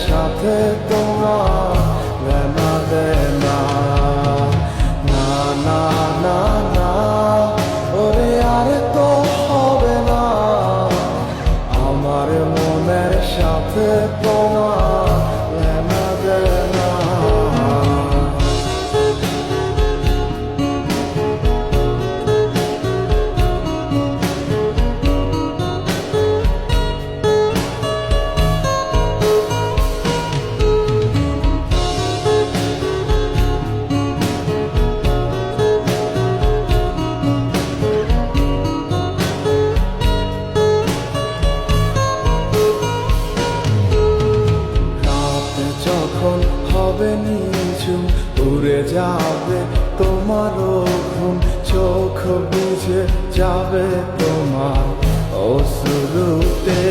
সাথে তোমার যাবে তোমার ঘুম, চোখ বুঝে যাবে তোমার অসুরুতে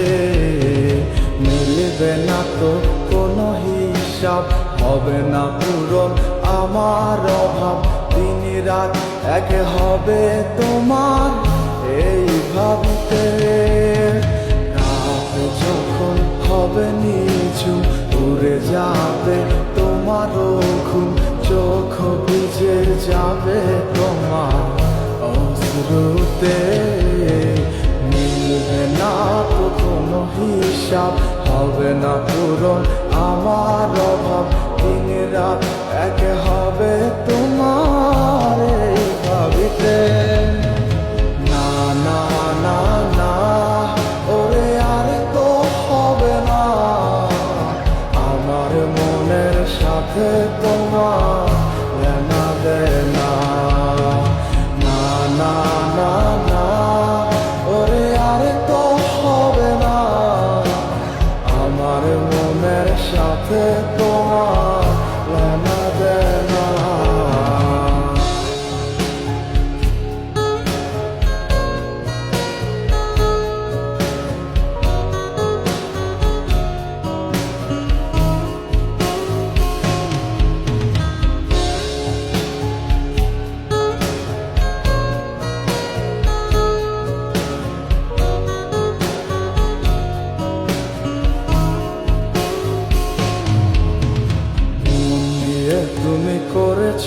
মিলবে না তো কোনো হিসাব, হবে না পূরণ আমার অভাব। দিন রাত এক হবে তোমার যাবে তোমার অশ্রুতে। মিলবে না তো কোনো হিসাব হবে না পূরণ সাথে তোমার তুমি করেছ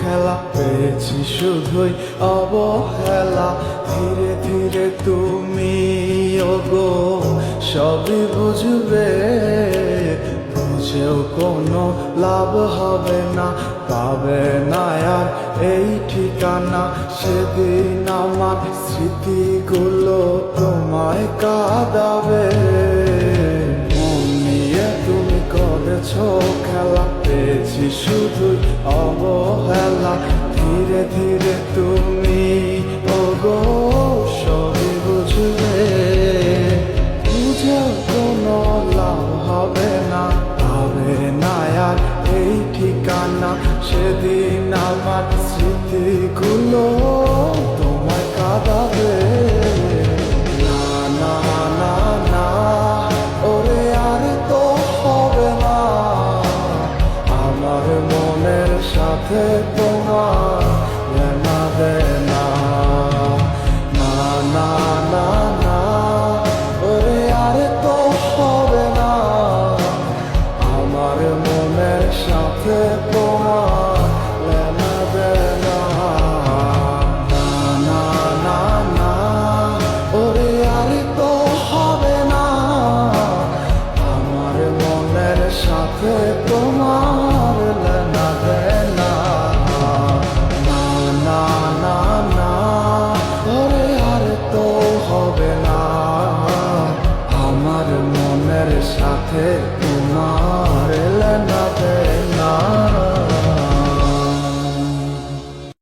খেলা, পেয়েছি শুধুই অবহেলা। ধীরে ধীরে তুমি, ওগো, সবই বুঝবে। বুঝেও কোনো লাভ হবে না, পাবে না আর এই ঠিকানা। সেদিন আমার স্মৃতিগুলো তোমায় কাঁদাবে। তুমি করেছ খেলা শুধু অবহেলা ধীরে ধীরে তুমি পথে তোমার না না না না না তো না মনের সাথে সাথে তোমার